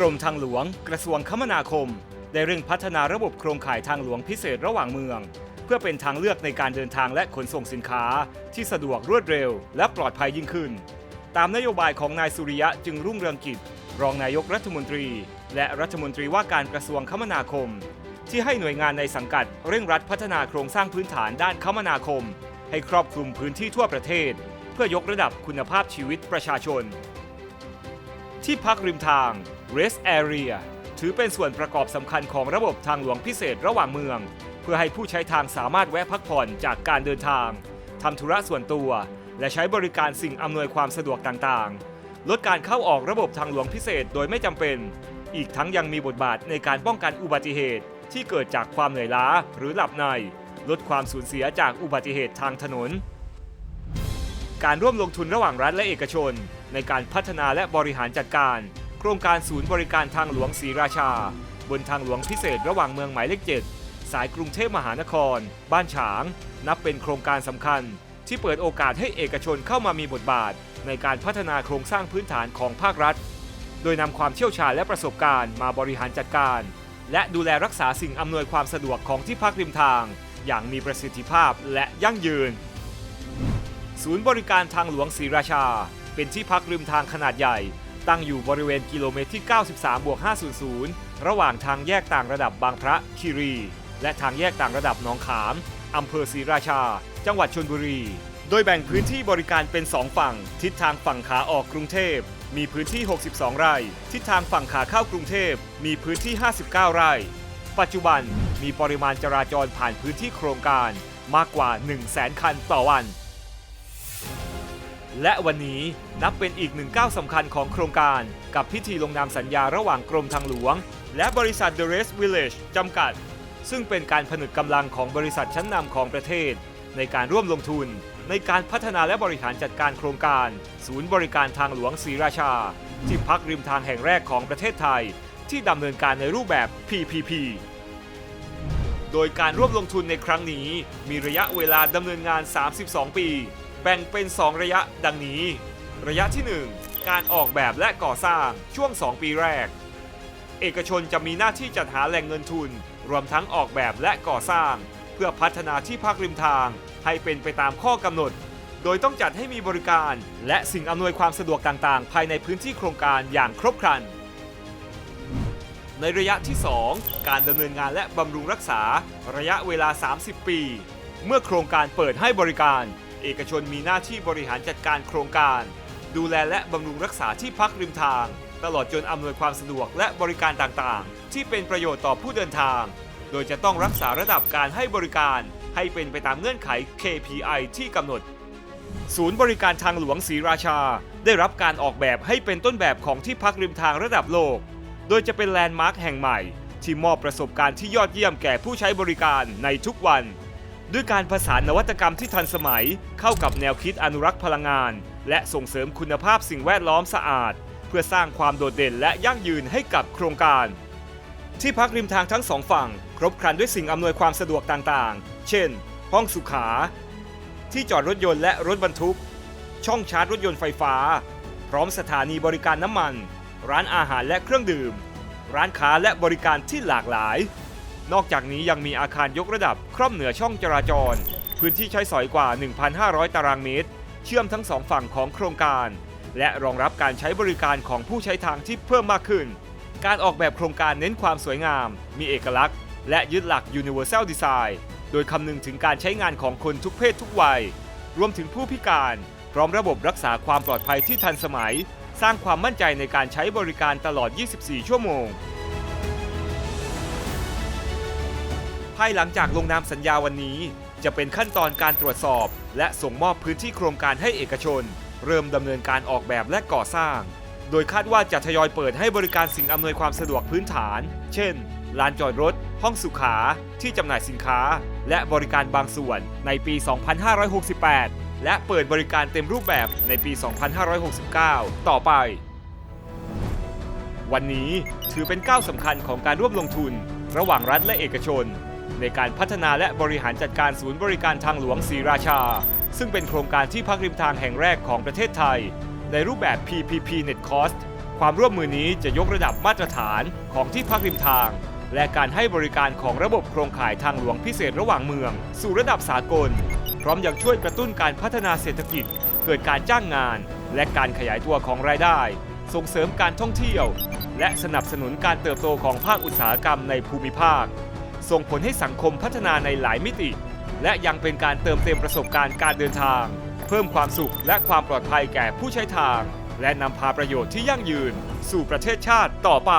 กรมทางหลวง กระทรวงคมนาคม ได้เร่งพัฒนาระบบโครงข่ายทางหลวงพิเศษระหว่างเมือง เพื่อเป็นทางเลือกในการเดินทางและขนส่งสินค้า ที่สะดวกรวดเร็ว และปลอดภัยยิ่งขึ้น ตามนโยบายของนายสุริยะจึงรุ่งเรืองกิจ รองนายกรัฐมนตรี และรัฐมนตรีว่าการกระทรวงคมนาคม ที่ให้หน่วยงานในสังกัด เร่งรัดพัฒนาโครงสร้างพื้นฐานด้านคมนาคม ให้ครอบคลุมพื้นที่ทั่วประเทศ เพื่อยกระดับคุณภาพชีวิตประชาชน ที่พักริมทาง Rest Area ถือเป็นส่วนประกอบสำคัญของระบบทางหลวงพิเศษระหว่างเมือง เพื่อให้ผู้ใช้ทางสามารถแวะพักผ่อนจากการเดินทางทำธุระส่วนตัว และใช้บริการสิ่งอำนวยความสะดวกต่างๆ ลดการเข้าออกระบบทางหลวงพิเศษโดยไม่จำเป็น อีกทั้งยังมีบทบาทในการป้องกันอุบัติเหตุที่เกิดจากความเหนื่อยล้าหรือหลับใน ลดความสูญเสียจากอุบัติเหตุทางถนน การร่วมลงทุนระหว่างรัฐและเอกชน ในการพัฒนาและบริหารจัดการ ครงการศูนย์บริการทางหลวงศรีราชา บนทางหลวงพิเศษระหว่างเมืองหมายเลขเจ็ดสายกรุงเทพมหานคร บ้านฉาง นับเป็นโครงการสำคัญ ที่เปิดโอกาสให้เอกชนเข้ามามีบทบาท ในการพัฒนาโครงสร้างพื้นฐานของภาครัฐ โดยนำความเชี่ยวชาญและประสบการณ์มาบริหารจัดการ และดูแลรักษาสิ่งอำนวยความสะดวกของที่พักริมทาง อย่างมีประสิทธิภาพและยั่งยืน ศูนย์บริการทางหลวงศรีราชา เป็นที่พักริมทางขนาดใหญ่ ตั้งอยู่บริเวณกิโลเมตรที่ 93บวก500 ระหว่างทางแยกต่างระดับบางพระคีรี และทางแยกต่างระดับหนองขาม อำเภอศรีราชา จังหวัดชลบุรี โดยแบ่งพื้นที่บริการเป็น 2 ฝั่ง ทิศทางฝั่งขาออกกรุงเทพ มีพื้นที่ 62 ไร่ ทิศทางฝั่งขาเข้ากรุงเทพ มีพื้นที่ 59 ไร่ ปัจจุบันมีปริมาณจราจรผ่านพื้นที่โครงการมากกว่า 1 0 0 0 0แสนคันต่อวัน และวันนี้นับเป็นอีกหนึ่งก้าวสำคัญของโครงการ กับพิธีลงนามสัญญาระหว่างกรมทางหลวง และบริษัท The Rest Village จำกัด ซึ่งเป็นการผนึกกำลังของบริษัทชั้นนำของประเทศ ในการร่วมลงทุน ในการพัฒนาและบริหารจัดการโครงการ ศูนย์บริการทางหลวงศรีราชา ที่พักริมทางแห่งแรกของประเทศไทย ที่ดำเนินการในรูปแบบ PPP โดยการร่วมลงทุนในครั้งนี้มีระยะเวลาดำเนินงาน 32 ปี แบ่งเป็น 2 ระยะดังนี้ ระยะที่ 1 การออกแบบและก่อสร้างช่วง 2 ปีแรก เอกชนจะมีหน้าที่จัดหาแหล่งเงินทุน รวมทั้งออกแบบและก่อสร้าง เพื่อพัฒนาที่พักริมทาง ให้เป็นไปตามข้อกำหนด โดยต้องจัดให้มีบริการ และสิ่งอำนวยความสะดวกต่างๆ ภายในพื้นที่โครงการอย่างครบครันในระยะที่ 2 การดำเนินงานและบำรุงรักษาระยะเวลา 30 ปี เมื่อโครงการเปิดให้บริการ เอกชนมีหน้าที่บริหารจัดการโครงการ ดูแลและบำรุงรักษาที่พักริมทาง ตลอดจนอำนวยความสะดวกและบริการต่างๆ ที่เป็นประโยชน์ต่อผู้เดินทาง โดยจะต้องรักษาระดับการให้บริการให้เป็นไปตามเงื่อนไข KPI ที่กำหนด ศูนย์บริการทางหลวงศรีราชา ได้รับการออกแบบให้เป็นต้นแบบของที่พักริมทางระดับโลก โดยจะเป็นแลนด์มาร์คแห่งใหม่ ที่มอบประสบการณ์ที่ยอดเยี่ยมแก่ผู้ใช้บริการในทุกวัน ด้วยการผสานนวัตกรรมที่ทันสมัยเข้ากับแนวคิดอนุรักษ์พลังงาน และส่งเสริมคุณภาพสิ่งแวดล้อมสะอาด เพื่อสร้างความโดดเด่นและยั่งยืนให้กับโครงการ ที่พักริมทางทั้งสองฝั่ง ครบครันด้วยสิ่งอำนวยความสะดวกต่างๆ เช่น ห้องสุขา ที่จอดรถยนต์และรถบรรทุก ช่องชาร์จรถยนต์ไฟฟ้า พร้อมสถานีบริการน้ำมัน ร้านอาหารและเครื่องดื่ม ร้านค้าและบริการที่หลากหลาย นอกจากนี้ยังมีอาคารยกระดับคร่อมเหนือช่องจราจร พื้นที่ใช้สอยกว่า 1,500 ตารางเมตร เชื่อมทั้งสองฝั่งของโครงการ และรองรับการใช้บริการของผู้ใช้ทางที่เพิ่มมากขึ้น การออกแบบโครงการเน้นความสวยงาม มีเอกลักษณ์ และยึดหลัก Universal Design โดยคำนึงถึงการใช้งานของคนทุกเพศทุกวัย รวมถึงผู้พิการ พร้อมระบบรักษาความปลอดภัยที่ทันสมัย สร้างความมั่นใจในการใช้บริการตลอด 24 ชั่วโมง ภายหลังจากลงนามสัญญาวันนี้ จะเป็นขั้นตอนการตรวจสอบ และส่งมอบพื้นที่โครงการให้เอกชน เริ่มดำเนินการออกแบบและก่อสร้าง โดยคาดว่าจะทยอยเปิดให้บริการสิ่งอำนวยความสะดวกพื้นฐาน เช่น ลานจอดรถ ห้องสุขา ที่จำหน่ายสินค้า และบริการบางส่วนในปี 2568 และเปิดบริการเต็มรูปแบบในปี 2569 ต่อไปวันนี้ถือเป็นก้าวสำคัญของการร่วมลงทุน ระหว่างรัฐและเอกชน ในการพัฒนาและบริหารจัดการศูนย์บริการทางหลวงศรีราชา ซึ่งเป็นโครงการที่พักริมทางแห่งแรกของประเทศไทย ในรูปแบบ PPP Net Cost ความร่วมมือนี้จะยกระดับมาตรฐานของที่พักริมทาง และการให้บริการของระบบโครงข่ายทางหลวงพิเศษระหว่างเมือง สู่ระดับสากล พร้อมยังช่วยกระตุ้นการพัฒนาเศรษฐกิจ เกิดการจ้างงาน และการขยายตัวของรายได้ ส่งเสริมการท่องเที่ยว และสนับสนุนการเติบโตของภาคอุตสาหกรรมในภูมิภาค ส่งผลให้สังคมพัฒนาในหลายมิติ และยังเป็นการเติมเต็มประสบการณ์การเดินทาง เพิ่มความสุขและความปลอดภัยแก่ผู้ใช้ทาง และนำพาประโยชน์ที่ยั่งยืน สู่ประเทศชาติต่อไป